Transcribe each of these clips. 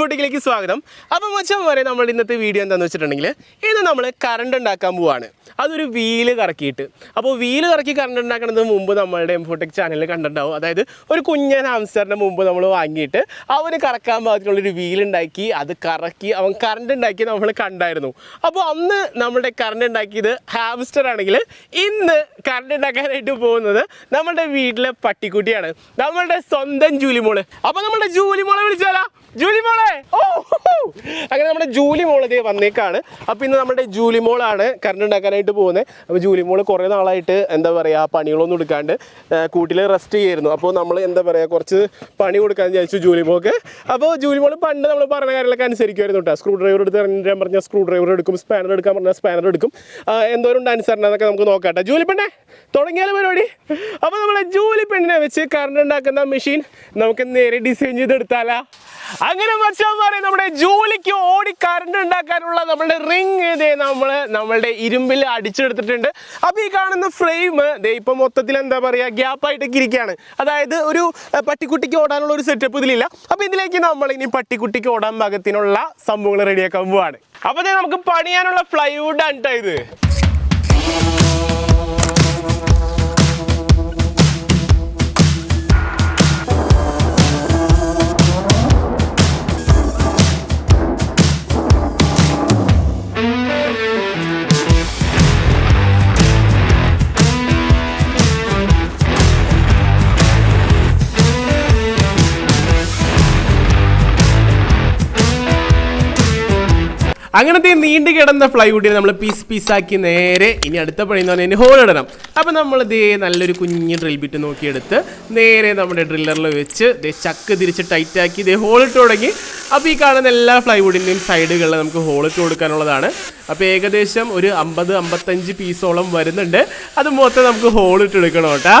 ഇൻഫോട്ടിക്കിലേക്ക് സ്വാഗതം. അപ്പം മച്ചാൻ വരെ നമ്മൾ ഇന്നത്തെ വീഡിയോ എന്താണെന്ന് വെച്ചിട്ടുണ്ടെങ്കിൽ ഇന്ന് നമ്മൾ കറണ്ട് ഉണ്ടാക്കാൻ പോവാണ്. അതൊരു വീൽ കറക്കിയിട്ട്. അപ്പോൾ വീൽ കറക്കി കറണ്ട് ഉണ്ടാക്കുന്നത് മുമ്പ് നമ്മളുടെ എംഫോടെക് ചാനലിൽ കണ്ടിട്ടുണ്ടാവും. അതായത് ഒരു കുഞ്ഞൻ ഹാംസ്റ്ററിന്റെ മുമ്പ് നമ്മൾ വാങ്ങിയിട്ട് അവന് കറക്കാൻ പാകത്തിനുള്ളൊരു വീൽ ഉണ്ടാക്കി അത് കറക്കി അവൻ കറണ്ട് ഉണ്ടാക്കി നമ്മൾ കണ്ടായിരുന്നു. അപ്പോൾ അന്ന് നമ്മുടെ കറണ്ട് ഉണ്ടാക്കിയത് ഹാംസ്റ്റർ ആണെങ്കിൽ ഇന്ന് കറണ്ട് ഉണ്ടാക്കാനായിട്ട് പോകുന്നത് നമ്മുടെ വീട്ടിലെ പട്ടിക്കുട്ടിയാണ്. നമ്മളുടെ സ്വന്തം ജൂലിമോൾ. അപ്പോൾ നമ്മുടെ ജൂലിമോളെ വിളിച്ചാലാ? ജൂലിമോളെ. അങ്ങനെ നമ്മുടെ ജൂലി മോൾ ഇതേ വന്നേക്കാണ്. അപ്പൊ ഇന്ന് നമ്മുടെ ജൂലി മോളാണ് കറണ്ട് ഉണ്ടാക്കാനായിട്ട് പോകുന്നത് അപ്പോൾ മോൾ കുറേ നാളായിട്ട് എന്താ പറയുക പണികളൊന്നും എടുക്കാണ്ട് കൂട്ടിൽ റെസ്റ്റ് ചെയ്യായിരുന്നു. അപ്പോൾ നമ്മൾ എന്താ പറയുക കുറച്ച് പണി കൊടുക്കാമെന്ന് വിചാരിച്ചു ജൂലി മോൾക്ക് അപ്പോൾ ജൂലിമോൾ പണ്ട് നമ്മൾ പറഞ്ഞ കാര്യങ്ങളൊക്കെ അനുസരിക്കുമായിരുന്നു കേട്ടോ. സ്ക്രൂ ഡ്രൈവർ എടുത്ത് ഞാൻ പറഞ്ഞാൽ സ്ക്രൂ ഡ്രൈവർ എടുക്കും സ്പാനർ എടുക്കാൻ പറഞ്ഞാൽ സ്പാനർ എടുക്കും. എന്തോരം ഉണ്ട് അനുസരണ നമുക്ക് നോക്കാം ജൂലി പെണ്ണെ തുടങ്ങിയാലും പരിപാടി? അപ്പോൾ നമ്മളെ ജൂലി പെണ്ണിനെ വെച്ച് കറണ്ട് ഉണ്ടാക്കുന്ന മെഷീൻ നമുക്ക് നേരെ ഡിസൈൻ ചെയ്തെടുത്താലാ. അങ്ങനെ മച്ചാന്മാരെ നമ്മുടെ ജോലിക്ക് ഓടി കറണ്ട് ഉണ്ടാക്കാനുള്ള നമ്മുടെ റിങ് ഇതേ നമ്മൾ നമ്മളുടെ ഇരുമ്പിൽ അടിച്ചെടുത്തിട്ടുണ്ട്. അപ്പോൾ ഈ കാണുന്ന ഫ്രെയിം ഇതേ ഇപ്പം മൊത്തത്തിൽ എന്താ പറയുക ഗ്യാപ്പായിട്ടൊക്കെ ഇരിക്കുകയാണ്. അതായത് ഒരു പട്ടിക്കുട്ടിക്ക് ഓടാനുള്ള ഒരു സെറ്റപ്പ് ഇതിലില്ല. അപ്പോൾ ഇതിലേക്ക് നമ്മൾ ഇനി പട്ടിക്കുട്ടിക്ക് ഓടാൻ പാകത്തിനുള്ള സംഭവങ്ങൾ റെഡിയാക്കാൻ പോവാണ്. അപ്പോൾ നമുക്ക് പണിയാനുള്ള ഫ്ലൈവുഡ് ആണ് ട്ടോ ഇത്. അങ്ങനത്തെ നീണ്ടു കിടന്ന ഫ്ലൈവുഡിനെ നമ്മൾ പീസ് പീസാക്കി നേരെ ഇനി അടുത്ത പണി എന്ന് പറഞ്ഞാൽ ഹോൾ ഇടണം. അപ്പം നമ്മൾ ദേ നല്ലൊരു കുഞ്ഞ് ഡ്രിൽ ബിറ്റ് നോക്കിയെടുത്ത് നേരെ നമ്മുടെ ഡ്രില്ലറിൽ വെച്ച് ദേ ചക്ക് തിരിച്ച് ടൈറ്റാക്കി ദേ ഹോൾ ഇട്ട് തുടങ്ങി. അപ്പോൾ ഈ കാണുന്ന എല്ലാ ഫ്ലൈവുഡിന്റെയും സൈഡുകളിൽ നമുക്ക് ഹോൾ ഇട്ട് കൊടുക്കാനുള്ളതാണ്. അപ്പോൾ ഏകദേശം ഒരു അമ്പത് അമ്പത്തഞ്ച് പീസോളം വരുന്നുണ്ട്. അത് മൊത്തം നമുക്ക് ഹോൾ ഇട്ട് എടുക്കണം കേട്ടാ.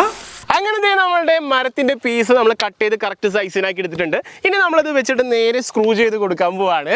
അങ്ങനെ നമ്മളുടെ മരത്തിന്റെ പീസ് നമ്മൾ കട്ട് ചെയ്ത് കറക്റ്റ് സൈസിനാക്കി എടുത്തിട്ടുണ്ട്. ഇനി നമ്മളത് വെച്ചിട്ട് നേരെ സ്ക്രൂ ചെയ്ത് കൊടുക്കാൻ പോവാണ്.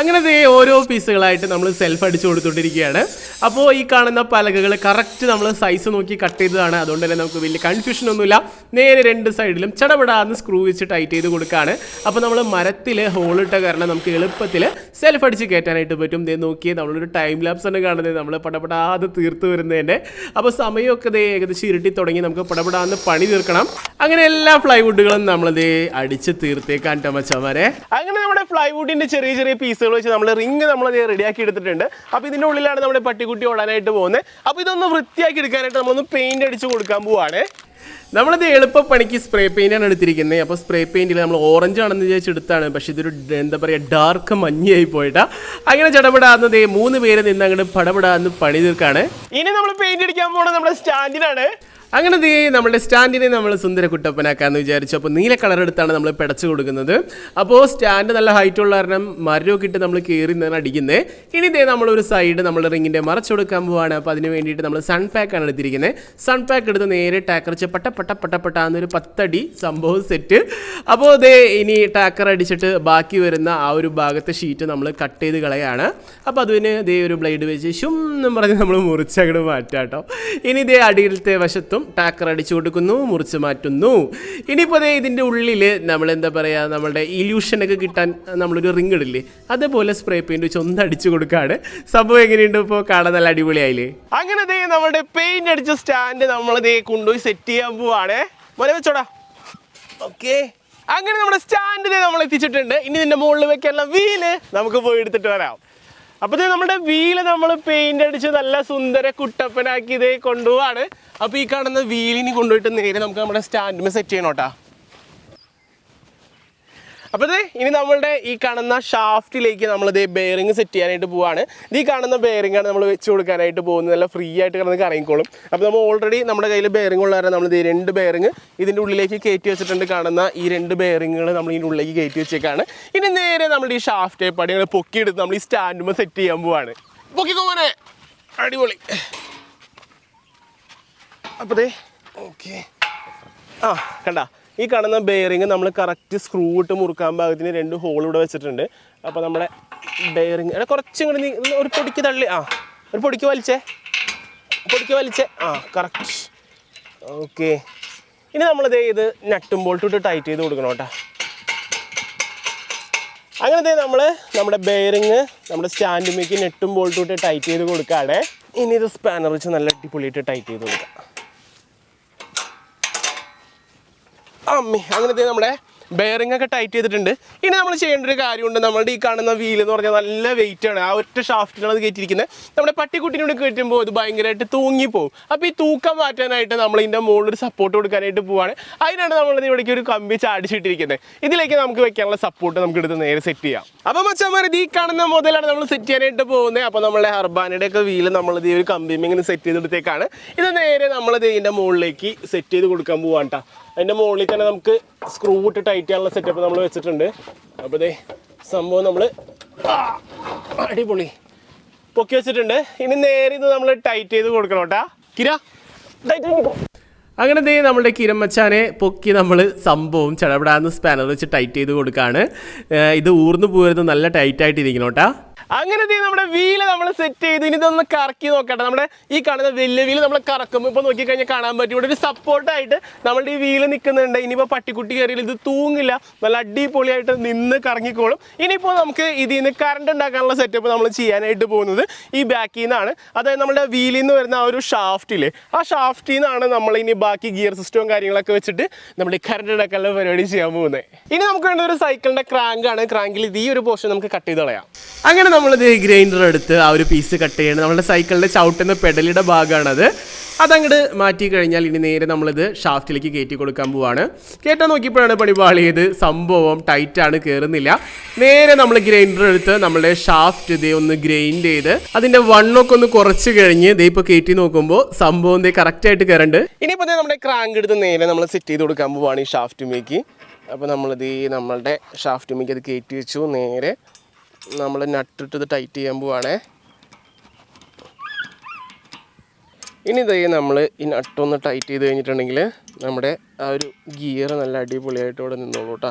അങ്ങനെ ഓരോ പീസുകളായിട്ട് നമ്മൾ സെൽഫ് അടിച്ചു കൊടുത്തോണ്ടിരിക്കുകയാണ്. അപ്പോൾ ഈ കാണുന്ന പലകകൾ കറക്റ്റ് നമ്മൾ സൈസ് നോക്കി കട്ട് ചെയ്തതാണ്. അതുകൊണ്ട് തന്നെ നമുക്ക് വലിയ കൺഫ്യൂഷൻ ഒന്നുമില്ല. നേരെ രണ്ട് സൈഡിലും ചടപടാന്ന് സ്ക്രൂ വെച്ച് ടൈറ്റ് ചെയ്ത് കൊടുക്കുകയാണ് അപ്പോൾ നമ്മൾ മരത്തിൽ ഹോളിട്ട കാരണം നമുക്ക് എളുപ്പത്തിൽ സെൽഫ് അടിച്ച് കയറ്റാനായിട്ട് പറ്റും. ദേ നോക്കിയേ നമ്മളൊരു ടൈം ലാപ്സ് ആണ് കാണുന്നത്. നമ്മൾ പടപടാതെ തീർത്ത് വരുന്നതിന്റെ അപ്പോൾ സമയമൊക്കെ ദേ ഏകദേശം ഇരുട്ടി തുടങ്ങി നമുക്ക് പടപടാന്ന് പണി തീർക്കണം. അങ്ങനെ എല്ലാ ഫ്ലൈവുഡുകളും നമ്മളിത് അടിച്ച് തീർത്തേക്കാൻ ടമച്ചമാരെ അങ്ങനെ നമ്മുടെ ഫ്ലൈവുഡിന്റെ ചെറിയ ചെറിയ പീസുകൾ വെച്ച് നമ്മൾ റിങ് നമ്മൾ റെഡിയാക്കി എടുത്തിട്ടുണ്ട്. അപ്പോൾ ഇതിന്റെ ഉള്ളിലാണ് നമ്മുടെ പട്ടിക്കുട്ടി ഓടാനായിട്ട് പോകുന്നത് അപ്പോൾ ഇതൊന്ന് വൃത്തിയാക്കി എടുക്കാനായിട്ട് നമ്മളൊന്ന് പെയിന്റ് അടിച്ച് കൊടുക്കാൻ പോവാണ്. നമ്മളിത് എളുപ്പപ്പണിക്ക് സ്പ്രേ പെയിന്റ് ആണ് എടുത്തിരിക്കുന്നത് അപ്പോൾ സ്പ്രേ പെയിന്റിൽ നമ്മൾ ഓറഞ്ച് ആണെന്ന് വിചാരിച്ചെടുത്താണ് പക്ഷേ ഇതൊരു എന്താ പറയുക ഡാർക്ക് മഞ്ഞയായി പോയിട്ടാ. അങ്ങനെ ചടപടാന്നത് മൂന്ന് പേര് നിന്ന് അങ്ങോട്ട് പടപടാന്ന് പണി തീർക്കാണ്. ഇനി നമ്മൾ പെയിന്റ് അടിക്കാൻ പോകുന്നത് നമ്മുടെ സ്റ്റാൻഡിനാണ് അങ്ങനെ ദേ നമ്മുടെ സ്റ്റാൻഡിനെ നമ്മൾ സുന്ദര കുട്ടപ്പനാക്കാന്ന് വിചാരിച്ചു. അപ്പോൾ നീല കളർ എടുത്താണ് നമ്മൾ പിടച്ചു കൊടുക്കുന്നത്. അപ്പോൾ സ്റ്റാൻഡ് നല്ല ഹൈറ്റ് ഉള്ള കാരണം മരമൊക്കെ ഇട്ട് നമ്മൾ കയറി നിന്നാണ് അടിക്കുന്നത് ഇനി ദേ നമ്മളൊരു സൈഡ് നമ്മൾ റിങ്ങിന്റെ മറച്ചു കൊടുക്കാൻ പോവാണ്. അപ്പോൾ അതിന് വേണ്ടിയിട്ട് നമ്മൾ സൺ പാക്കാണ് എടുത്തിരിക്കുന്നത് സൺ പാക്ക് എടുത്ത് നേരെ ടാക്കർ പട്ട പട്ട പട്ട പട്ട എന്നൊരു പത്തടി സംഭവം സെറ്റ് അപ്പോൾ ദേ ഇനി ടാക്കർ അടിച്ചിട്ട് ബാക്കി വരുന്ന ആ ഒരു ഭാഗത്തെ ഷീറ്റ് നമ്മൾ കട്ട് ചെയ്ത് കളയാണ്. അപ്പോൾ അതിന് ദേ ഒരു ബ്ലേഡ് വെച്ച് ശും എന്നും പറഞ്ഞ് നമ്മൾ മുറിച്ചങ്ങോട്ട് മാറ്റാം കേട്ടോ ഇനി ദേ അടിയിലത്തെ വശത്തും ടാക്കർ അടിച്ചു കൊടുക്കുന്നു മുറിച്ച് മാറ്റുന്നു. ഇനിയിപ്പോൾ ഇതിന്റെ ഉള്ളിൽ നമ്മൾ എന്താ പറയുക നമ്മുടെ ഇല്യൂഷനൊക്കെ കിട്ടാൻ നമ്മളൊരു റിങ് ഇടില്ലേ? അതേപോലെ സ്പ്രേ പെയിന്റ് വെച്ച് ഒന്ന് അടിച്ചു കൊടുക്കാണ്. സംഭവം എങ്ങനെയുണ്ട് ഇപ്പോൾ കാണാൻ നല്ല അടിപൊളിയായില്ലേ? അങ്ങനെ ദേ നമ്മുടെ പെയിന്റ് അടിച്ച സ്റ്റാൻഡ് നമ്മൾ ദേ കൊണ്ടുപോയി സെറ്റ് ചെയ്യാൻ പോവാണ്. പോലെ വെച്ചോടാ. ഓക്കെ അങ്ങനെ നമ്മുടെ സ്റ്റാൻഡിനെ നമ്മൾ എത്തിച്ചിട്ടുണ്ട് ഇനി നിന്റെ മുകളിൽ വെക്കാനുള്ള വീൽ നമുക്ക് പോയി എടുത്തിട്ട് വരാം. അപ്പോൾ ഇത് നമ്മുടെ വീൽ നമ്മൾ പെയിന്റ് അടിച്ച് നല്ല സുന്ദര കുട്ടപ്പനാക്കി ഇതേ കൊണ്ടുപോവാണ്. അപ്പോൾ ഈ കാണുന്ന വീലിന് കൊണ്ടുപോയിട്ട് നേരെ നമുക്ക് നമ്മുടെ സ്റ്റാൻഡിന് സെറ്റ് ചെയ്യണം കേട്ടോ. അപ്പോൾ ഇനി നമ്മളുടെ ഈ കാണുന്ന ഷാഫ്റ്റിലേക്ക് നമ്മൾ ഇതേ ബെയറിങ് സെറ്റ് ചെയ്യാനായിട്ട് പോവാണ്. ഈ കാണുന്ന ബെയറിംഗ് ആണ് നമ്മൾ വെച്ച് കൊടുക്കാനായിട്ട് പോകുന്നത്. നല്ല ഫ്രീ ആയിട്ട് കിടന്ന് കറങ്ങിക്കോളും. അപ്പോൾ നമ്മൾ ഓൾറെഡി നമ്മുടെ കയ്യിൽ ബെയറിംഗ് ഉള്ള കാരണം നമ്മൾ ഇത് രണ്ട് ബെയറിംഗ് ഇതിന്റെ ഉള്ളിലേക്ക് കയറ്റി വെച്ചിട്ടുണ്ട് കാണുന്ന ഈ രണ്ട് ബെയറിങ്ങുകൾ നമ്മൾ ഇതിന്റെ ഉള്ളിലേക്ക് കയറ്റി വെച്ചേക്കാണ്. ഇനി നേരെ നമ്മുടെ ഈ ഷാഫ്റ്റ് പടികൾ പൊക്കിയെടുത്ത് നമ്മൾ ഈ സ്റ്റാൻഡുമ്പോൾ സെറ്റ് ചെയ്യാൻ പോവാണ്. പൊക്കിക്കോനെ അടിപൊളി. അപ്പോൾ ഓക്കെ. ആ കണ്ട? ഈ കാണുന്ന ബെയറിങ് നമ്മൾ കറക്റ്റ് സ്ക്രൂ ഇട്ട് മുറുക്കാൻ ഭാഗത്തിന് രണ്ട് ഹോൾ ഇവിടെ വെച്ചിട്ടുണ്ട്. അപ്പോൾ നമ്മുടെ ബെയറിങ് എടാ കുറച്ചും കൂടി ഒരു പൊടിക്ക് തള്ളി. ആ ഒരു പൊടിക്ക് വലിച്ചേ. പൊടിക്ക് വലിച്ചേ. ആ കറക്റ്റ് ഓക്കെ. ഇനി നമ്മളിത് ഇത് നട്ടും ബോൾട്ട് ഇട്ട് ടൈറ്റ് ചെയ്ത് കൊടുക്കണം കേട്ടോ. അങ്ങനത്തെ നമ്മൾ നമ്മുടെ ബെയറിങ് നമ്മുടെ സ്റ്റാൻഡുമേക്ക് നെട്ടും ബോൾട്ടും ഇട്ട് ടൈറ്റ് ചെയ്ത് കൊടുക്കുകയാണ് ഇനി ഇത് സ്പാനർ വെച്ച് നല്ല അടിപൊളിയായിട്ട് ടൈറ്റ് ചെയ്ത് കൊടുക്കാം. അമ്മി അങ്ങനത്തെ നമ്മുടെ ബെയറിംഗ് ഒക്കെ ടൈറ്റ് ചെയ്തിട്ടുണ്ട്. ഇനി നമ്മൾ ചെയ്യേണ്ട ഒരു കാര്യമുണ്ട്. നമ്മളുടെ ഈ കാണുന്ന വീൽ എന്ന് പറഞ്ഞാൽ നല്ല വെയിറ്റ് ആണ്. ആ ഒറ്റ ഷാഫ്റ്റിലാണ് അത് കയറ്റിയിരിക്കുന്നത്. നമ്മുടെ പട്ടിക്കുട്ടിനോട് കയറ്റുമ്പോൾ ഇത് ഭയങ്കരമായിട്ട് തൂങ്ങിപ്പോവും. അപ്പോൾ ഈ തൂക്കം മാറ്റാനായിട്ട് നമ്മൾ ഇതിന്റെ മുകളിൽ ഒരു സപ്പോർട്ട് കൊടുക്കാനായിട്ട് പോവാണ്. അതിനാണ് നമ്മൾ ഇവിടേക്ക് ഒരു കമ്പി ചാടിച്ചിട്ടിരിക്കുന്നത്. ഇതിലേക്ക് നമുക്ക് വെക്കാനുള്ള സപ്പോർട്ട് നമുക്ക് എടുത്ത് നേരെ സെറ്റ് ചെയ്യാം. അപ്പോൾ മച്ചന്മാർ ഇത് ഈ കാണുന്ന മുതലാണ് നമ്മൾ സെറ്റ് ചെയ്യാനായിട്ട് പോകുന്നത്. അപ്പോൾ നമ്മുടെ ഹർബാനയുടെ ഒക്കെ വീൽ നമ്മൾ ഇത് ഒരു കമ്പിയും ഇങ്ങനെ സെറ്റ് ചെയ്തെടുത്തേക്കാണ്. ഇത് നേരെ നമ്മൾ ഇതിന്റെ മുകളിലേക്ക് സെറ്റ് ചെയ്ത് കൊടുക്കാൻ പോവാണ് അതിന്റെ മുകളിൽ തന്നെ നമുക്ക് സ്ക്രൂ ഇട്ട് ടൈറ്റ് ചെയ്യാനുള്ള സെറ്റപ്പ് നമ്മൾ വെച്ചിട്ടുണ്ട്. അപ്പോൾ ഇതേ സംഭവം നമ്മൾ അടിപൊളി. പൊക്കി വെച്ചിട്ടുണ്ട്. ഇനി നേരെ ഇത് നമ്മൾ ടൈറ്റ് ചെയ്ത് കൊടുക്കണം കേട്ടാ. കിര ടൈറ്റ് അങ്ങനെ ദേ നമ്മുടെ കിരമച്ചാനെ പൊക്കി നമ്മൾ സംഭവം ചടപടാന്ന് സ്പാനർ വെച്ച് ടൈറ്റ് ചെയ്ത് കൊടുക്കുകയാണ് ഇത് ഊർന്നു പോരുന്നത് നല്ല ടൈറ്റ് ആയിട്ട് ഇരിക്കണം കേട്ടാ. അങ്ങനെ നമ്മുടെ വീൽ നമ്മൾ സെറ്റ് ചെയ്ത് ഇനി ഇതൊന്ന് കറക്കി നോക്കട്ടെ. നമ്മുടെ ഈ കാണുന്ന വലിയ വീൽ നമ്മൾ കറക്കുമ്പോൾ ഇപ്പോൾ നോക്കിക്കഴിഞ്ഞാൽ കാണാൻ പറ്റും. ഇവിടെ ഒരു സപ്പോർട്ടായിട്ട് നമ്മളുടെ ഈ വീൽ നിൽക്കുന്നുണ്ട് ഇനിയിപ്പോൾ പട്ടിക്കുട്ടി കയറിയാൽ ഇത് തൂങ്ങില്ല. നല്ല അടിപൊളിയായിട്ട് നിന്ന് കറങ്ങിക്കോളും. ഇനിയിപ്പോൾ നമുക്ക് ഇതിൽ നിന്ന് കറണ്ട് ഉണ്ടാക്കാനുള്ള സെറ്റപ്പ് നമ്മൾ ചെയ്യാനായിട്ട് പോകുന്നത് ഈ ബാക്കിൽ നിന്നാണ് അതായത് നമ്മുടെ വീലിൽ നിന്ന് വരുന്ന ആ ഒരു ഷാഫ്റ്റിൽ ആ ഷാഫ്റ്റിൽ നിന്നാണ് നമ്മൾ ഇനി ബാക്കി ഗിയർ സിസ്റ്റവും കാര്യങ്ങളൊക്കെ വെച്ചിട്ട് നമ്മൾ ഈ കറണ്ട് ഉണ്ടാക്കാനുള്ള പരിപാടി ചെയ്യാൻ പോകുന്നത്. ഇനി നമുക്ക് വേണ്ട ഒരു സൈക്കിളിന്റെ ക്രാങ്കാണ് ക്രാങ്കിൽ ഇത് ഈ ഒരു പോർഷൻ നമുക്ക് കട്ട് ചെയ്ത് കളയാം. അങ്ങനെ നമ്മളിത് ഗ്രൈൻഡർ എടുത്ത് ആ ഒരു പീസ് കട്ട് ചെയ്യണം നമ്മുടെ സൈക്കിളിന്റെ ചവിട്ടുന്ന പെഡലിയുടെ ഭാഗമാണത് അതങ്ങോട്ട് മാറ്റി കഴിഞ്ഞാൽ ഇനി നേരെ നമ്മളിത് ഷാഫ്റ്റിലേക്ക് കയറ്റി കൊടുക്കാൻ പോവാണ്. കയറ്റാൻ നോക്കിയപ്പോഴാണ് പണിപാളിയത് സംഭവം ടൈറ്റാണ് കയറുന്നില്ല നേരെ നമ്മൾ ഗ്രൈൻഡർ എടുത്ത് നമ്മളുടെ ഷാഫ്റ്റ് ഇതേ ഒന്ന് ഗ്രൈൻഡ് ചെയ്ത് അതിന്റെ വണ്ണൊക്കെ ഒന്ന് കുറച്ച് കഴിഞ്ഞ് ഇതേ ഇപ്പോൾ കയറ്റി നോക്കുമ്പോൾ സംഭവം ഇതേ കറക്റ്റായിട്ട് കയറുണ്ട് ഇനിയിപ്പോൾ നമ്മുടെ ക്രാങ്ക് എടുത്ത് നേരെ നമ്മൾ സെറ്റ് ചെയ്ത് കൊടുക്കാൻ പോവാണ് ഈ ഷാഫ്റ്റുമേക്ക് അപ്പോൾ നമ്മളിത് നമ്മളുടെ ഷാഫ്റ്റുമേക്ക് അത് കയറ്റി വെച്ചു. നേരെ നമ്മൾ നട്ടിട്ട് ഇത് ടൈറ്റ് ചെയ്യാൻ പോവാണേ. ഇനി ഇതേ നമ്മൾ ഈ നട്ടൊന്ന് ടൈറ്റ് ചെയ്ത് കഴിഞ്ഞിട്ടുണ്ടെങ്കിൽ നമ്മുടെ ആ ഒരു ഗിയർ നല്ല അടിപൊളിയായിട്ട് ഇവിടെ നിന്നോളൂ കേട്ടോ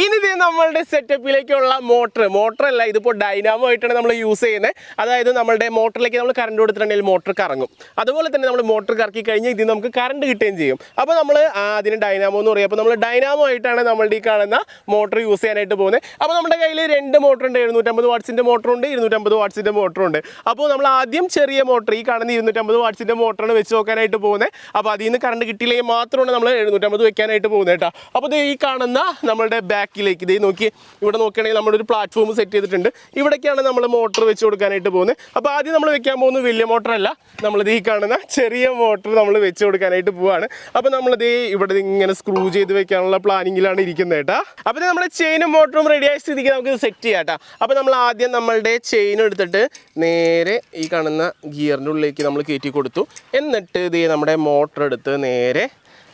ഇനി നമ്മളുടെ സെറ്റപ്പിലേക്കുള്ള മോട്ടർ മോട്ടർ അല്ല ഇതിപ്പോൾ ഡൈനാമോ ആയിട്ടാണ് നമ്മൾ യൂസ് ചെയ്യുന്നത് അതായത് നമ്മുടെ മോട്ടറിലേക്ക് നമ്മൾ കറണ്ട് കൊടുത്തിട്ടുണ്ടെങ്കിൽ മോട്ടർ കറങ്ങും. അതുപോലെ തന്നെ നമ്മൾ മോട്ടർ കറക്കി കഴിഞ്ഞാൽ ഇതിൽ നമുക്ക് കറണ്ട് കിട്ടുകയും ചെയ്യും. അപ്പോൾ നമ്മൾ അതിന് ഡൈനാമോ എന്ന് പറയും. അപ്പോൾ നമ്മൾ ഡൈനാമോ ആയിട്ടാണ് നമ്മളുടെ ഈ കാണുന്ന മോട്ടർ യൂസ് ചെയ്യാനായിട്ട് പോകുന്നത് അപ്പോൾ നമ്മുടെ കയ്യിൽ രണ്ട് മോട്ടർ ഉണ്ട്. എഴുന്നൂറ്റമ്പത് വാട്സിന്റെ മോട്ടറുണ്ട് ഇരുന്നൂറ്റമ്പത് വാട്സിന്റെ മോട്ടറുണ്ട് അപ്പോൾ നമ്മൾ ആദ്യം ചെറിയ മോട്ടർ ഈ കാണുന്ന ഇരുന്നൂറ്റമ്പത് വാട്സിന്റെ മോട്ടറാണ് വെച്ച് നോക്കാനായിട്ട് പോകുന്നത് അപ്പോൾ അതിൽ നിന്ന് കറണ്ട് കിട്ടിയില്ലെങ്കിൽ മാത്രമാണ് നമ്മൾ എഴുന്നൂറ്റമ്പത് വെക്കാനായിട്ട് പോകുന്നത് കേട്ടോ. അപ്പോൾ ഈ കാണുന്ന നമ്മളുടെ ബാക്കിലേക്ക് ഇതേ നോക്കി ഇവിടെ നോക്കുകയാണെങ്കിൽ നമ്മളൊരു പ്ലാറ്റ്ഫോം സെറ്റ് ചെയ്തിട്ടുണ്ട്. ഇവിടേക്കാണ് നമ്മൾ മോട്ടർ വെച്ച് കൊടുക്കാനായിട്ട് പോകുന്നത്. അപ്പോൾ ആദ്യം നമ്മൾ വെക്കാൻ പോകുന്നത് വലിയ മോട്ടറല്ല നമ്മളിത് ഈ കാണുന്ന ചെറിയ മോട്ടർ നമ്മൾ വെച്ച് കൊടുക്കാനായിട്ട് പോവാണ്. അപ്പോൾ നമ്മളിത് ഇവിടെ ഇങ്ങനെ സ്ക്രൂ ചെയ്ത് വെക്കാനുള്ള പ്ലാനിങ്ങിലാണ് ഇരിക്കുന്നത് കേട്ടോ. അപ്പോൾ നമ്മുടെ ചെയിനും മോട്ടറും റെഡി ആയ സ്ഥിതിക്ക് നമുക്ക് സെറ്റ് ചെയ്യാം കേട്ടോ. അപ്പോൾ നമ്മൾ ആദ്യം നമ്മളുടെ ചെയിൻ എടുത്തിട്ട് നേരെ ഈ കാണുന്ന ഗിയറിന്റെ ഉള്ളിലേക്ക് നമ്മൾ കയറ്റി കൊടുത്തു. എന്നിട്ട് ഇത് നമ്മുടെ മോട്ടർ എടുത്ത് നേരെ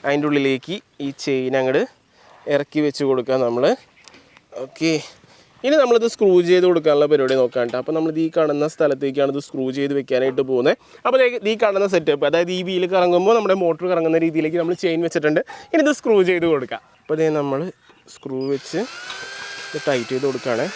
അതിന്റെ ഉള്ളിലേക്ക് ഈ ചെയിൻ അങ്ങോട്ട് ഇറക്കി വെച്ച് കൊടുക്കുക നമ്മൾ ഓക്കെ. ഇനി നമ്മളിത് സ്ക്രൂ ചെയ്ത് കൊടുക്കാനുള്ള പരിപാടി നോക്കാം കേട്ടോ അപ്പോൾ നമ്മൾ ഈ കാണുന്ന സ്ഥലത്തേക്കാണ് ഇത് സ്ക്രൂ ചെയ്ത് വെക്കാനായിട്ട് പോകുന്നത് അപ്പോൾ ഈ കാണുന്ന സെറ്റപ്പ് അതായത് ഈ വീൽ കറങ്ങുമ്പോൾ നമ്മുടെ മോട്ടർ കറങ്ങുന്ന രീതിയിലേക്ക് നമ്മൾ ചെയിൻ വെച്ചിട്ടുണ്ട്. ഇനി ഇത് സ്ക്രൂ ചെയ്ത് കൊടുക്കാം. അപ്പോൾ ഇതേ നമ്മൾ സ്ക്രൂ വെച്ച് ടൈറ്റ് ചെയ്ത് കൊടുക്കുകയാണ്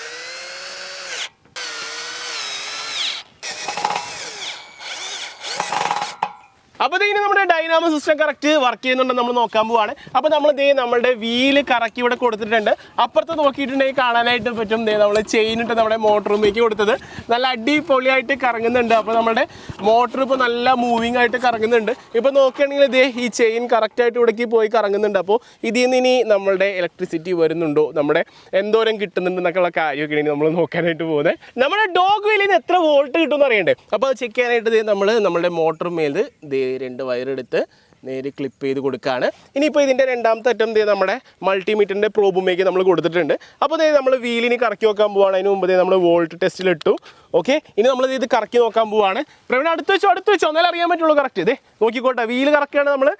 അപ്പോൾ ഇനി നമ്മുടെ ഡൈനാമോ സിസ്റ്റം കറക്റ്റ് വർക്ക് ചെയ്യുന്നുണ്ടെന്ന് നമ്മൾ നോക്കാൻ പോവാണ്. അപ്പോൾ നമ്മൾ ദേ നമ്മുടെ വീൽ കറക്കി ഇവിടെ കൊടുത്തിട്ടുണ്ട്. അപ്പുറത്ത് നോക്കിയിട്ടുണ്ടെങ്കിൽ കാണാനായിട്ട് പറ്റും. ദേ നമ്മൾ ചെയിൻ ഇട്ട് നമ്മുടെ മോട്ടറുമേക്ക് കൊടുത്തത്. നല്ല അടിപൊളിയായിട്ട് കറങ്ങുന്നുണ്ട്. അപ്പോൾ നമ്മുടെ മോട്ടർ ഇപ്പോൾ നല്ല മൂവിങ് ആയിട്ട് കറങ്ങുന്നുണ്ട്. ഇപ്പോൾ നോക്കുകയാണെങ്കിൽ ദേ ഈ ചെയിൻ കറക്റ്റായിട്ട് ഇവിടേക്ക് പോയി കറങ്ങുന്നുണ്ട്. അപ്പോൾ ഇതിൽ നിന്ന് ഇനി നമ്മളുടെ ഇലക്ട്രിസിറ്റി വരുന്നുണ്ടോ? നമ്മുടെ എന്തോരം കിട്ടുന്നുണ്ട് എന്നൊക്കെയുള്ള കാര്യമൊക്കെ ഇനി നമ്മൾ നോക്കാനായിട്ട് പോകുന്നത്. നമ്മുടെ ഡോഗ് വീലിന് എത്ര വോൾട്ട് കിട്ടുമെന്ന് അറിയണ്ടേ? അപ്പോൾ ചെക്ക് ചെയ്യാനായിട്ട് നമ്മൾ നമ്മുടെ മോട്ടർ മേൽ ദേ രണ്ട് വയറെടുത്ത് നേരെ ക്ലിപ്പ് ചെയ്ത് കൊടുക്കുകയാണ് ഇനിയിപ്പോൾ ഇതിന്റെ രണ്ടാമത്തെ അറ്റം ദേ നമ്മുടെ മൾട്ടിമീറ്ററിന്റെ പ്രോബുമേക്ക് നമ്മൾ കൊടുത്തിട്ടുണ്ട്. അപ്പോൾ ദേ നമ്മൾ വീലിന് കറക്കി നോക്കാൻ പോവാണ്. അതിന് മുമ്പ് നമ്മൾ വോൾട്ട് ടെസ്റ്റിലിട്ടു ഓക്കെ ഇനി നമ്മൾ ഇത് കറക്കി നോക്കാൻ പോവാണ്. പ്രവീൺ അടുത്ത് വെച്ചോ അടുത്ത് വെച്ചോ. എന്നാലും അറിയാൻ പറ്റുള്ളൂ കറക്റ്റ് ഇതേ നോക്കിക്കോട്ടെ. വീൽ കറക്കുകയാണ് നമ്മൾ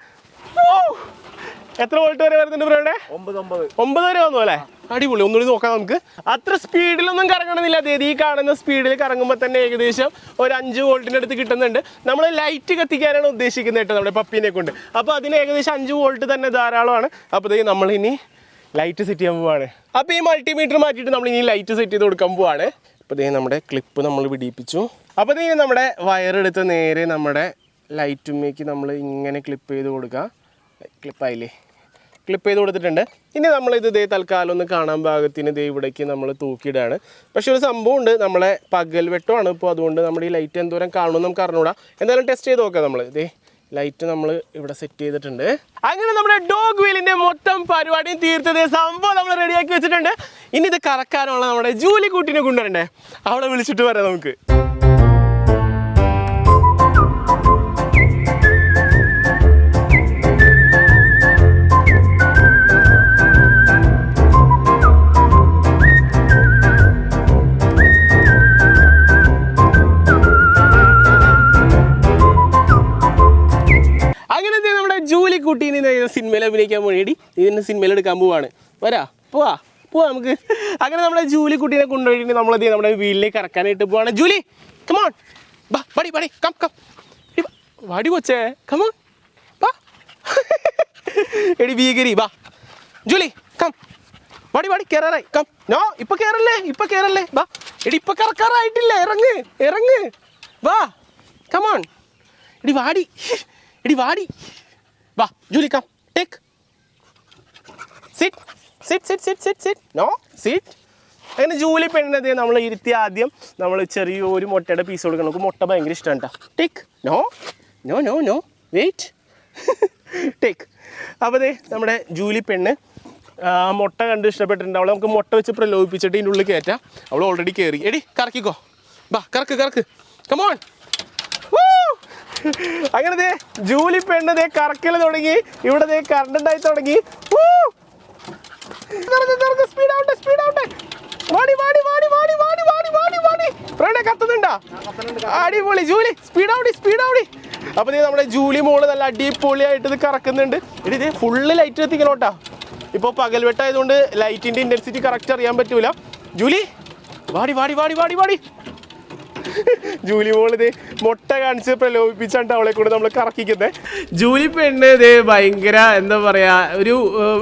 എത്ര വോൾട്ട് വരെ വരുന്നുണ്ട് പ്രവീണേ ഒമ്പത് വരെ വന്നു അല്ലേ? അടിപൊളി. ഒന്നുകൂടി നോക്കാം നമുക്ക്. അത്ര സ്പീഡിലൊന്നും കറങ്ങണമെന്നില്ല. അതെ ഈ കാണുന്ന സ്പീഡിൽ കറങ്ങുമ്പോൾ തന്നെ ഏകദേശം ഒരു അഞ്ച് വോൾട്ടിന്റെ അടുത്ത് കിട്ടുന്നുണ്ട്. നമ്മൾ ലൈറ്റ് കത്തിക്കാനാണ് ഉദ്ദേശിക്കുന്നത് കേട്ടോ നമ്മുടെ പപ്പീനെ കൊണ്ട്. അപ്പോൾ അതിന് ഏകദേശം അഞ്ച് വോൾട്ട് തന്നെ ധാരാളമാണ്. അപ്പോൾ നമ്മൾ നമ്മളിനി ലൈറ്റ് സെറ്റ് ചെയ്യാൻ പോവാണ്. അപ്പോൾ ഈ മൾട്ടിമീറ്റർ മാറ്റിയിട്ട് നമ്മൾ ഇനി ലൈറ്റ് സെറ്റ് ചെയ്ത് കൊടുക്കാൻ പോവാണ്. അപ്പോൾ ഇതേ നമ്മുടെ ക്ലിപ്പ് നമ്മൾ പിടിപ്പിച്ചു. അപ്പോൾ ഇതേ നമ്മുടെ വയറെടുത്ത് നേരെ നമ്മുടെ ലൈറ്റുമേക്ക് നമ്മൾ ഇങ്ങനെ ക്ലിപ്പ് ചെയ്ത് കൊടുക്കുക ക്ലിപ്പായില്ലേ ക്ലിപ്പ് ചെയ്ത് കൊടുത്തിട്ടുണ്ട്. ഇനി നമ്മൾ ഇത് തൽക്കാലം ഒന്ന് കാണാൻ ഭാഗത്തിന് ഇതേ ഇവിടേക്ക് നമ്മൾ തൂക്കിയിടാണ്. പക്ഷെ ഒരു സംഭവം ഉണ്ട്. നമ്മളെ പകൽ വെട്ടമാണ്. ഇപ്പോൾ അതുകൊണ്ട് നമ്മുടെ ഈ ലൈറ്റ് എന്തോരം കാണുമെന്ന് നമുക്ക് അറിഞ്ഞൂടാ. എന്തായാലും ടെസ്റ്റ് ചെയ്ത് നോക്കാം നമ്മൾ ഇതേ ലൈറ്റ് നമ്മൾ ഇവിടെ സെറ്റ് ചെയ്തിട്ടുണ്ട്. അങ്ങനെ നമ്മുടെ ഡോഗ് വീലിന്റെ മൊത്തം പരിപാടിയും തീർത്തത് സംഭവം നമ്മൾ റെഡിയാക്കി വെച്ചിട്ടുണ്ട്. ഇനി ഇത് കറക്കാനുള്ള നമ്മുടെ ജൂലി കുട്ടീനെ കൊണ്ടുവരണ്ടേ? അവളെ വിളിച്ചിട്ട് വരാം നമുക്ക്. കുട്ടീനെ സിനിമയിൽ അഭിനയിക്കാൻ വേണ്ടി ഇതിന് സിനിമയിൽ എടുക്കാൻ പോവാണ്. വരാ പോവാ പോവാ നമുക്ക്. അങ്ങനെ നമ്മുടെ ജൂലി കുട്ടീനെ കൊണ്ടുപോയിട്ട് നമ്മളത് നമ്മുടെ വീട്ടിലേക്ക് ഇറക്കാനായിട്ട് പോവാണ്. ജൂലി കമോൺ പടി പടി കം കം. വാടി കൊച്ചേ. കമോൺ ബാ എടി ഭീകരി ബാ ജൂലി കം വാടി വാടി കയറാറായി കം നോ ഇപ്പൊ കയറല്ലേ ഇപ്പൊ കയറല്ലേ ബാ എടി ഇപ്പൊ കറക്കാറായിട്ടില്ല. ഇറങ്ങ് ഇറങ്ങ്. വാ കമോൺ എടി വാടി. എടി വാടി. വാ Julie come take sit sit sit sit sit sit no sit അങ്ങനെ ജൂലി പെണ്ണത് നമ്മൾ ഇരുത്തി ആദ്യം നമ്മൾ ചെറിയൊരു മുട്ടയുടെ പീസ് കൊടുക്കണം. നമുക്ക് മുട്ട ഭയങ്കര ഇഷ്ടമാണ് കേട്ടോ take no no no no wait take അപ്പോൾ അതെ നമ്മുടെ ജൂലി പെണ്ണ് മുട്ട കണ്ട് ഇഷ്ടപ്പെട്ടിട്ടുണ്ട്. അവളെ നമുക്ക് മുട്ട വെച്ച് പ്രലോഭിപ്പിച്ചിട്ട് ഇതിന്റെ ഉള്ളിൽ കയറ്റാം. അവൾ ഓൾറെഡി കയറി എടി കറക്കിക്കോ. ബാ കറക്ക് കറക്ക്. കമോൺ അങ്ങനെ ദേ ജൂലി പെണ്ണ് ദേ കറക്കൽ തുടങ്ങി. ഇവിടെ ദേ കറണ്ട് ഉണ്ടായി തുടങ്ങി. സ്പീഡ് ആവട്ടെ സ്പീഡ് ആവട്ടെ വാടി വാടി വാടി വാടി വാടി വാടി വാടി വാടി. പ്രണയ കത്തുന്നുണ്ടാ? അടിപൊളി ജൂലി സ്പീഡ് ആവടി സ്പീഡ് ആവടി അപ്പൊ നീ നമ്മുടെ ജൂലി മോൾ നല്ല അടിപൊളിയായിട്ട് ഇത് കറക്കുന്നുണ്ട്. ഇത് ഫുള്ള് ലൈറ്റ് എത്തിക്കണോട്ടാ ഇപ്പോൾ പകൽവെട്ടായതുകൊണ്ട് ലൈറ്റിന്റെ ഇന്റൻസിറ്റി കറക്റ്റ് അറിയാൻ പറ്റൂല. ജൂലി വാടി വാടി വാടി വാടി വാടി. ജൂലി മോൾ ഇത് മുട്ട കാണിച്ച് പ്രലോഭിപ്പിച്ചാണ്ട് അവളെ കൂടെ നമ്മൾ കറക്കിക്കുന്നത് ജൂലി പെണ്ണ് ഇത് ഭയങ്കര എന്താ പറയാ ഒരു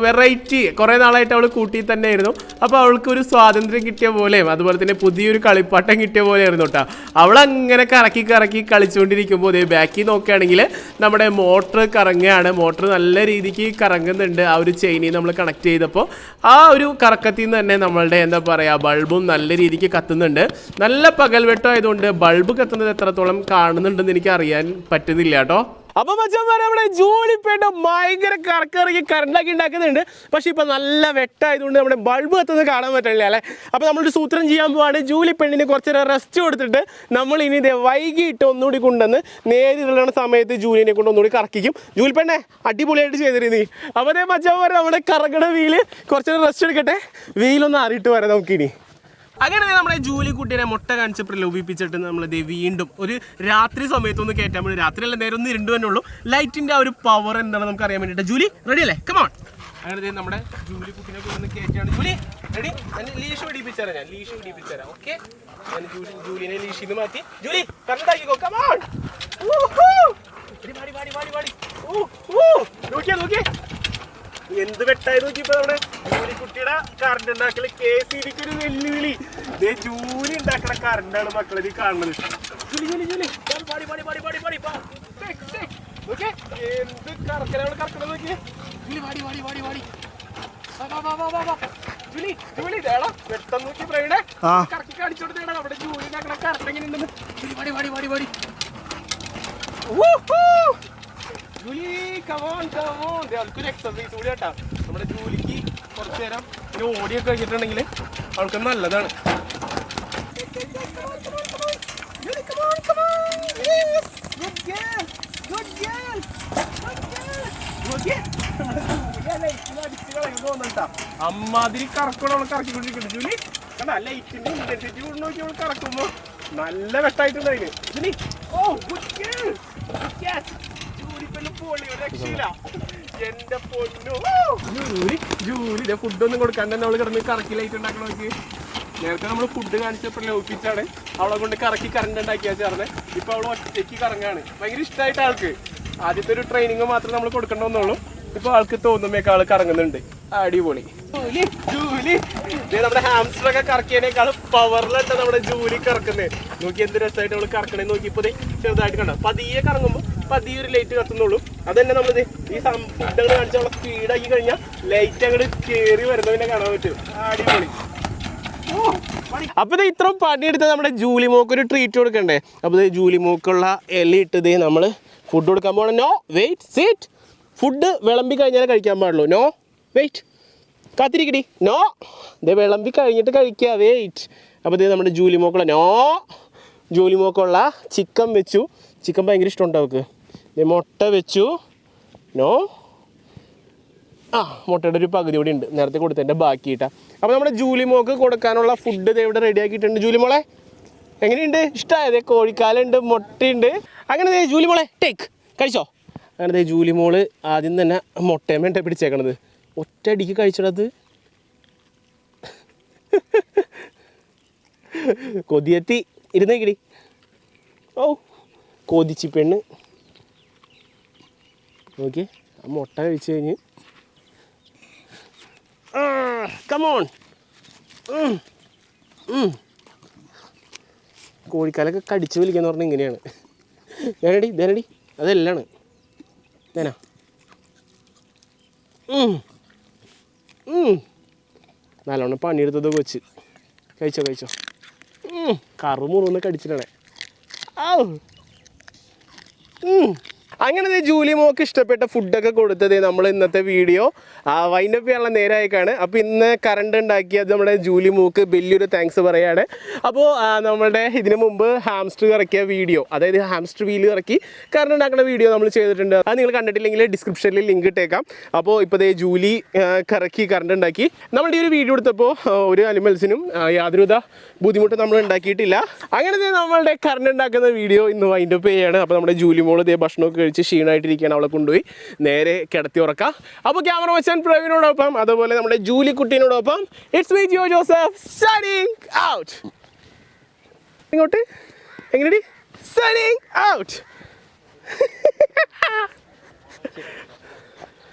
വെറൈറ്റി. കുറെ നാളായിട്ട് അവൾ കൂട്ടി തന്നെ ആയിരുന്നു. അപ്പോൾ അവൾക്ക് ഒരു സ്വാതന്ത്ര്യം കിട്ടിയ പോലെയും അതുപോലെ തന്നെ പുതിയൊരു കളിപ്പാട്ടം കിട്ടിയ പോലെ ആയിരുന്നു കേട്ടോ അവൾ അങ്ങനെ കറക്കി കറക്കി കളിച്ചുകൊണ്ടിരിക്കുമ്പോൾ ഇതേ ബാക്കിൽ നോക്കുകയാണെങ്കിൽ നമ്മുടെ മോട്ടർ കറങ്ങുകയാണ്. മോട്ടർ നല്ല രീതിക്ക് കറങ്ങുന്നുണ്ട് ആ ഒരു ചെയിനിൽ നമ്മൾ കണക്ട് ചെയ്തപ്പോൾ ആ ഒരു കറക്കത്തിൽ നിന്ന് തന്നെ നമ്മളുടെ എന്താ പറയുക ബൾബും നല്ല രീതിക്ക് കത്തുന്നുണ്ട്. നല്ല പകൽവെട്ടം ആയതുകൊണ്ട് ബൾബ് കത്തുന്നത് എത്രത്തോളം കാണുന്നുണ്ടെന്ന് എനിക്ക് അറിയാൻ പറ്റുന്നില്ല കേട്ടോ. അപ്പൊ മച്ചന്മാരെ നമ്മുടെ ജോലിപ്പേട്ട ഭയങ്കര കറക്കിറങ്ങി കറണ്ടാക്കി ഉണ്ടാക്കുന്നുണ്ട്. പക്ഷെ ഇപ്പൊ നല്ല വെട്ടായതുകൊണ്ട് നമ്മുടെ ബൾബ് എത്തുന്നത് കാണാൻ പറ്റില്ല അല്ലേ? അപ്പൊ നമ്മളൊരു സൂത്രം ചെയ്യാൻ പോവാണ്. ജൂലി പെണ്ണിന് കുറച്ച് നേരം റെസ്റ്റ് കൊടുത്തിട്ട് നമ്മൾ ഇനി ഇതേ വൈകിട്ട് ഒന്നുകൂടി കൊണ്ടുവന്ന് നേരിടുന്ന സമയത്ത് ജൂലിനെ കൊണ്ട് ഒന്നുകൂടി കറക്കിക്കും. ജൂലി പെണ്ണെ അടിപൊളിയായിട്ട് ചെയ്തിരുന്നു അപ്പൊ അതേ മച്ചന്മാരെ നമ്മുടെ കറങ്ങണ വീൽ കുറച്ച് നേരം റെസ്റ്റ് എടുക്കട്ടെ. വീലൊന്ന് അറിയിട്ട് വരാം നമുക്കിനി. അങ്ങനെ നമ്മുടെ ജൂലി കുട്ടീനെ മുട്ട കാണിച്ചപ്പോൾ പ്രലോഭിപ്പിച്ചിട്ട് നമ്മൾ ഇത് വീണ്ടും ഒരു രാത്രി സമയത്തൊന്ന് കയറ്റാൻ വേണ്ടി രാത്രി അല്ല നേരം ഒന്ന് ഇരുണ്ട് തന്നെ ഉള്ളൂ. ലൈറ്റിന്റെ ആ ഒരു പവർ എന്താണെന്ന് നമുക്ക് അറിയാൻ വേണ്ടിയിട്ട്. ജൂലി റെഡി അല്ലേ? കമോൺ അങ്ങനെ നമ്മുടെ ജൂലി കുട്ടീനെ ഒന്ന് കയറ്റാണ് ജൂലി റെഡി ലീഷ് പിടിപ്പിച്ചേരാം ഞാൻ ലീഷ് പിടിപ്പിച്ചാരാ ഓക്കെ ഞാൻ ജൂലി ജൂലിനെ ലീഷിന്ന് മാറ്റി. ജൂലി കറണ്ടാക്കിക്കോ കമോൺ വാടി വാടി വാടി വാടി. ഓ ഓ നോക്കിയാ നോക്കിയേ. എന്ത് വെട്ടായി വെച്ചപ്പോ നമ്മുടെ ജൂലിക്കുട്ടിയുടെ കറണ്ട് ഉണ്ടാക്കൽ? കെ സി ഡിക്ക് ഒരു വെല്ലുവിളി. ഇതേ ജൂലി ഉണ്ടാക്കണ കറണ്ടാണ് മക്കളെ ഇത് കാണുന്നത് ജൂലി ജൂലി ജൂലി. പാടി പാടി പാടി പാടി പാടി ഓക്കെ എന്ത് നോക്കിയേ. ജൂലി പാടി പാടി ആ. Julie come on come on അവൾക്കൊരു എക്സസൈസ് കൂടി കേട്ടാ നമ്മുടെ ജൂലിക്ക് കുറച്ച് നേരം ഇങ്ങനെ ഓടിയൊക്കെ കഴിഞ്ഞിട്ടുണ്ടെങ്കിൽ അവൾക്ക് നല്ലതാണ്. അമ്മാതിരി കറക്കണം അവൾ കറക്കിക്കൊണ്ടിരിക്കുന്നു ജൂലി കണ്ടാ ലൈറ്റിന്റെ ഇന്റൻസിറ്റി കൊണ്ട് നോക്കി അവൾ കറക്കുമ്പോ നല്ല വെട്ടായിട്ടുണ്ടായിരുന്നു Julie oh good girl good girl എന്റെ പൊന്നു. ജൂലി ഫുഡ് ഒന്നും കൊടുക്കാൻ തന്നെ അവൾ കിടന്ന് കറക്കി ലൈറ്റ് ഉണ്ടാക്കണ നോക്കി. നേരത്തെ നമ്മൾ ഫുഡ് കാണിച്ചപ്പോൾ ഒപ്പിച്ചാണ്. അവളെ കൊണ്ട് കറക്കി കറണ്ട് ഉണ്ടാക്കിയാ ചേർന്ന്. ഇപ്പൊ അവൾ ഒറ്റയ്ക്ക് കറങ്ങാണ്. ഭയങ്കര ഇഷ്ടമായിട്ട് ആൾക്ക്. ആദ്യത്തെ ഒരു ട്രെയിനിങ് മാത്രം നമ്മൾ കൊടുക്കണമെന്നുള്ളൂ ഇപ്പൊ ആൾക്ക് തോന്നുമ്പോ ആൾ കറങ്ങുന്നുണ്ട്. അടിപൊളി. ജൂലി നമ്മുടെ ഹാംസ്റ്റർ ഒക്കെ കറക്കിയതിനേക്കാൾ പവറിലുണ്ട് നമ്മുടെ ജൂലി കറക്കുന്നത് നോക്കി എന്ത് രസമായിട്ട് അവൾ കറക്കണേ നോക്കി ഇപ്പൊ ചെറുതായിട്ട് കണ്ടോ? പതിയെ കറങ്ങുമ്പോൾ പതിയെ ഒരു ലൈറ്റ് കത്തുന്നുള്ളൂ. അത് തന്നെ നമ്മളിത് ഈ ഫുഡുകൾ കാണിച്ചുള്ള സ്പീഡാക്കി കഴിഞ്ഞാൽ ലൈറ്റ് അങ്ങോട്ട് കയറി വരുന്നതിനെ കാണാൻ പറ്റും. അപ്പൊ ഇത് ഇത്രയും പണിയെടുത്ത നമ്മുടെ ജൂലി മോക്ക് ഒരു ട്രീറ്റ് കൊടുക്കണ്ടേ? അപ്പൊ ഇത് ജൂലി മോക്കുള്ള എല ഇട്ടത് നമ്മൾ ഫുഡ് കൊടുക്കാൻ പോകണം നോ വെയിറ്റ് സീറ്റ് ഫുഡ് വിളമ്പി കഴിഞ്ഞാലേ കഴിക്കാൻ പാടുള്ളൂ. No wait കാത്തിരിക്കടി. നോ ഇത് വിളമ്പി കഴിഞ്ഞിട്ട് കഴിക്കുക വെയിറ്റ് അപ്പോൾ ഇത് നമ്മുടെ ജൂലി മോക്കുള്ള നോ ജൂലി മോക്കുള്ള ചിക്കൻ വെച്ചു. ചിക്കൻ ഭയങ്കര ഇഷ്ടമുണ്ട് അവൾക്ക് ഇത് മുട്ട വെച്ചു. നോ. ആ മുട്ടയുടെ ഒരു പകുതി കൂടി ഉണ്ട്. നേരത്തെ കൊടുത്തതിന്റെ ബാക്കിയിട്ടാ അപ്പോൾ നമ്മുടെ ജൂലി മോക്ക് കൊടുക്കാനുള്ള ഫുഡ് ഇവിടെ റെഡിയാക്കിയിട്ടുണ്ട് ജൂലി മോളെ എങ്ങനെയുണ്ട്? ഇഷ്ടമായത് കോഴിക്കാലുണ്ട് മുട്ടയുണ്ട്. അങ്ങനെ ദേ ജൂലി മോളെ ടേക്ക് കഴിച്ചോ? അങ്ങനെ ദേ ജൂലി മോൾ ആദ്യം തന്നെ മുട്ടയും വേണ്ട പിടിച്ചേക്കണത്. ഒറ്റ അടിക്ക് കഴിച്ചടത് കൊതിയെത്തി. ഇരുന്നേക്കിടി ഓ കൊതിച്ചി പെണ്ണ്. ഓക്കെ ആ മുട്ട കഴിച്ചു കഴിഞ്ഞ്. കമോൺ കോഴിക്കാലൊക്കെ കടിച്ച് വലിക്കാന്ന് പറഞ്ഞാൽ ഇങ്ങനെയാണ്. ധനടി ധനടി അതെല്ലാണ്. ധന. നല്ലോണം പണിയെടുത്തത് കൊച്ച്. കഴിച്ചോ കഴിച്ചോ? ഉം. കറു മുറുന്ന് കടിച്ചിട്ടാണേ. ആ അങ്ങനെ ജൂലി മോക്ക് ഇഷ്ടപ്പെട്ട ഫുഡൊക്കെ കൊടുത്തത് നമ്മൾ ഇന്നത്തെ വീഡിയോ വൈൻഡപ്പ് ചെയ്യാനുള്ള നേരമായിക്കാണ് അപ്പോൾ ഇന്ന് കറണ്ട് ഉണ്ടാക്കിയത് നമ്മുടെ ജൂലി മോക്ക് വലിയൊരു താങ്ക്സ് പറയാണ്. അപ്പോൾ നമ്മുടെ ഇതിന് മുമ്പ് ഹാംസ്റ്റർ ഇറക്കിയ വീഡിയോ അതായത് ഹാംസ്റ്റർ വീൽ ഇറക്കി കറണ്ട് ഉണ്ടാക്കുന്ന വീഡിയോ നമ്മൾ ചെയ്തിട്ടുണ്ട്. അത് നിങ്ങൾ കണ്ടിട്ടില്ലെങ്കിൽ ഡിസ്ക്രിപ്ഷനിൽ ലിങ്ക് ഇട്ടേക്കാം. അപ്പോൾ ഇപ്പോൾ ദേ ജൂലി കറക്കി കറണ്ട് ഉണ്ടാക്കി. നമ്മുടെ ഈ ഒരു വീഡിയോ എടുത്തപ്പോൾ ഒരു അനിമൽസിനും യാതൊരുവിധ ബുദ്ധിമുട്ടും നമ്മൾ ഉണ്ടാക്കിയിട്ടില്ല. അങ്ങനെ നമ്മളുടെ കറണ്ട് ഉണ്ടാക്കുന്ന വീഡിയോ ഇന്ന് വൈൻഡപ്പ് ചെയ്യാണ്. അപ്പോൾ നമ്മുടെ ജൂലി മോൾ ദേ ഭക്ഷണമൊക്കെ കഴിച്ച് ക്ഷീണമായിട്ടിരിക്കുകയാണ് അവളെ കൊണ്ടുപോയി. നേരെ കിടത്തി ഉറക്കാം. അപ്പോൾ ക്യാമറ വെച്ചൻ പ്രവീണോടൊപ്പം അതുപോലെ നമ്മുടെ Julie കുട്ടീനോടൊപ്പം it's me Jio Joseph signing out ഇങ്ങോട്ട്. എങ്ങനെയാടി സണിങ് ഔട്ട്